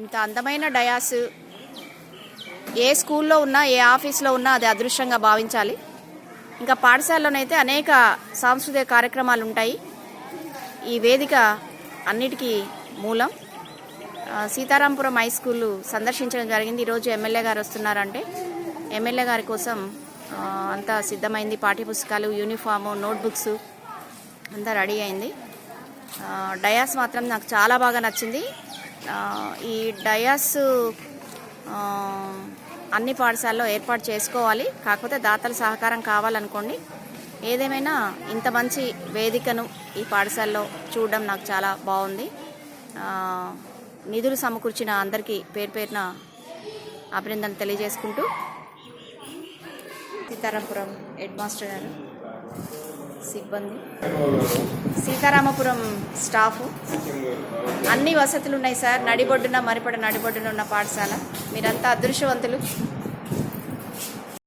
ఇంత అందమైన డయాస్ ఏ స్కూల్లో ఉన్నా ఏ ఆఫీస్లో ఉన్నా అది అదృష్టంగా భావించాలి. ఇంకా పాఠశాలలోనైతే అనేక సాంస్కృతిక కార్యక్రమాలు ఉంటాయి. ఈ వేదిక అన్నిటికీ మూలం. సీతారాంపురం హై స్కూల్ సందర్శించడం జరిగింది. ఈరోజు ఎమ్మెల్యే గారు వస్తున్నారంటే ఎమ్మెల్యే గారి కోసం అంతా సిద్ధమైంది. పాఠ్యపుస్తకాలు యూనిఫాము నోట్బుక్స్ అంతా రెడీ అయింది. డయాస్ మాత్రం నాకు చాలా బాగా నచ్చింది. ఈ డయాస్ అన్ని పాఠశాలలో ఏర్పాటు చేసుకోవాలి. కాకపోతే దాతల సహకారం కావాలనుకోండి. ఏదేమైనా ఇంత మంచి వేదికను ఈ పాఠశాలలో చూడడం నాకు చాలా బాగుంది. నిధులు సమకూర్చిన అందరికీ పేరు పేరున అభినందనలు తెలియజేసుకుంటూ. సీతారాంపురం హెడ్ మాస్టర్ గారు. సిబ్బంది. సీతారామపురం స్టాఫ్. అన్ని వసతులు ఉన్నాయి సార్. నడిబొడ్డున మరిపడ నడిబొడ్డున ఉన్న పాఠశాల. మీరంతా అదృష్టవంతులు.